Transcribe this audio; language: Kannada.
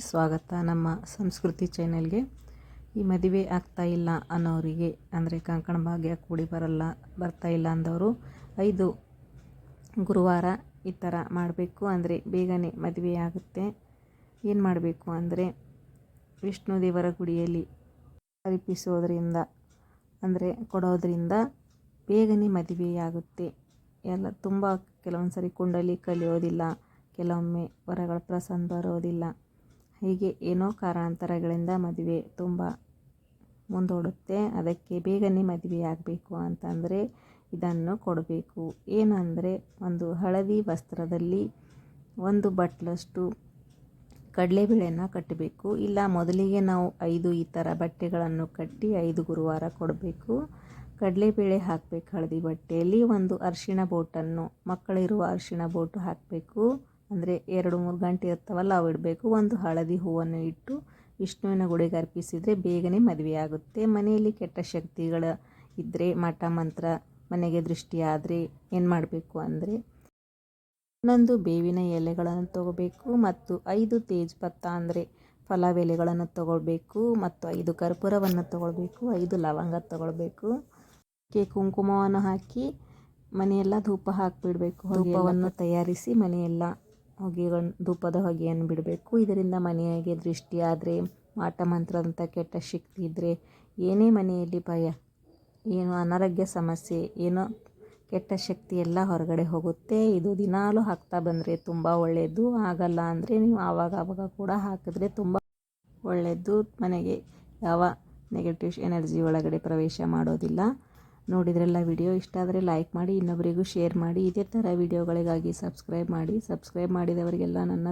ಸ್ವಾಗತ ನಮ್ಮ ಸಂಸ್ಕೃತಿ ಚಾನೆಲ್ಗೆ. ಈ ಮದುವೆ ಆಗ್ತಾ ಇಲ್ಲ ಅನ್ನೋರಿಗೆ, ಅಂದರೆ ಕಂಕಣ ಭಾಗ್ಯ ಕೂಡಿ ಬರಲ್ಲ, ಬರ್ತಾ ಇಲ್ಲ ಅಂದವರು, ಐದು ಗುರುವಾರ ಈ ಥರ ಮಾಡಬೇಕು ಅಂದರೆ ಬೇಗನೆ ಮದುವೆ ಆಗುತ್ತೆ. ಏನು ಮಾಡಬೇಕು ಅಂದರೆ ವಿಷ್ಣು ದೇವರ ಗುಡಿಯಲ್ಲಿ ಅರ್ಪಿಸೋದ್ರಿಂದ ಅಂದರೆ ಕೊಡೋದ್ರಿಂದ ಬೇಗನೆ ಮದುವೆಯಾಗುತ್ತೆ ಎಲ್ಲ ತುಂಬ ಕೆಲವೊಂದು ಸರಿ ಕುಂಡಲಿ ಕಲಿಯೋದಿಲ್ಲ, ಕೆಲವೊಮ್ಮೆ ವರಗಳ ಪ್ರಸನ್ನ ಬರೋದಿಲ್ಲ. ಹೀಗೆ ಏನೋ ಕಾರಣಾಂತರಗಳಿಂದ ಮದುವೆ ತುಂಬ ಮುಂದೂಡುತ್ತೆ. ಅದಕ್ಕೆ ಬೇಗನೆ ಮದುವೆ ಆಗಬೇಕು ಅಂತಂದರೆ ಇದನ್ನು ಕೊಡಬೇಕು. ಏನಂದರೆ ಒಂದು ಹಳದಿ ವಸ್ತ್ರದಲ್ಲಿ ಒಂದು ಬಟ್ಲಷ್ಟು ಕಡಲೆಬೇಳೆನ ಕಟ್ಟಬೇಕು. ಇಲ್ಲ, ಮೊದಲಿಗೆ ನಾವು ಐದು ಈ ಥರ ಬಟ್ಟೆಗಳನ್ನು ಕಟ್ಟಿ ಐದು ಗುರುವಾರ ಕೊಡಬೇಕು. ಕಡಲೆಬೇಳೆ ಹಾಕಬೇಕು ಹಳದಿ ಬಟ್ಟೆಯಲ್ಲಿ. ಒಂದು ಅರಿಶಿಣ ಬೋಟನ್ನು ಮಕ್ಕಳಿರುವ ಅರಿಶಿಣ ಬೋಟು ಹಾಕಬೇಕು. ಅಂದರೆ ಎರಡು ಮೂರು ಗಂಟೆ ಇರ್ತಾವಲ್ಲ ಅವು ಇಡಬೇಕು. ಒಂದು ಹಳದಿ ಹೂವನ್ನು ಇಟ್ಟು ವಿಷ್ಣುವಿನ ಗುಡಿಗೆ ಅರ್ಪಿಸಿದರೆ ಬೇಗನೆ ಮದುವೆ ಆಗುತ್ತೆ. ಮನೆಯಲ್ಲಿ ಕೆಟ್ಟ ಶಕ್ತಿಗಳ ಇದ್ದರೆ ಮಠ ಮಂತ್ರ ಮನೆಗೆ ದೃಷ್ಟಿಯಾದರೆ ಏನು ಮಾಡಬೇಕು ಅಂದರೆ ಇನ್ನೊಂದು ಬೇವಿನ ಎಲೆಗಳನ್ನು ತಗೋಬೇಕು ಮತ್ತು ಐದು ತೇಜ್ಪತ್ತ ಅಂದರೆ ಫಲವೆಲೆಗಳನ್ನು ತಗೊಳ್ಬೇಕು ಮತ್ತು ಐದು ಕರ್ಪೂರವನ್ನು ತಗೊಳ್ಬೇಕು ಐದು ಲವಂಗ ತಗೊಳ್ಬೇಕು. ಕೆ ಕುಂಕುಮವನ್ನು ಹಾಕಿ ಮನೆಯೆಲ್ಲ ಧೂಪ ಹಾಕಿಬಿಡಬೇಕು. ಧೂಪವನ್ನು ತಯಾರಿಸಿ ಮನೆಯೆಲ್ಲ ಹೊಗೆಗಳನ್ನು ಧೂಪದ ಹೊಗೆಯನ್ನು ಬಿಡಬೇಕು. ಇದರಿಂದ ಮನೆಯಾಗೆ ದೃಷ್ಟಿ ಆದರೆ ಮಾಟ ಕೆಟ್ಟ ಶಕ್ತಿ ಇದ್ದರೆ ಏನೇ ಮನೆಯಲ್ಲಿ ಭಯ, ಏನು ಅನಾರೋಗ್ಯ ಸಮಸ್ಯೆ, ಏನೋ ಕೆಟ್ಟ ಶಕ್ತಿ ಎಲ್ಲ ಹೊರಗಡೆ ಹೋಗುತ್ತೆ. ಇದು ದಿನಾಲೂ ಹಾಕ್ತಾ ಬಂದರೆ ತುಂಬ ಒಳ್ಳೆಯದು ಆಗಲ್ಲ ಅಂದರೆ ನೀವು ಆವಾಗ ಆವಾಗ ಕೂಡ ಹಾಕಿದ್ರೆ ತುಂಬ ಒಳ್ಳೆಯದು ಮನೆಗೆ ಯಾವ ನೆಗೆಟಿವ್ ಎನರ್ಜಿ ಒಳಗಡೆ ಪ್ರವೇಶ ಮಾಡೋದಿಲ್ಲ. ನೋಡಿದ್ರೆಲ್ಲ ವಿಡಿಯೋ ಇಷ್ಟ ಆದರೆ ಲೈಕ್ ಮಾಡಿ ಇನ್ನೊಬ್ಬರಿಗೂ ಶೇರ್ ಮಾಡಿ, ಇದೇ ಥರ ವಿಡಿಯೋಗಳಿಗಾಗಿ ಸಬ್ಸ್ಕ್ರೈಬ್ ಮಾಡಿ ಸಬ್ಸ್ಕ್ರೈಬ್ ಮಾಡಿದವರಿಗೆಲ್ಲ ನನ್ನ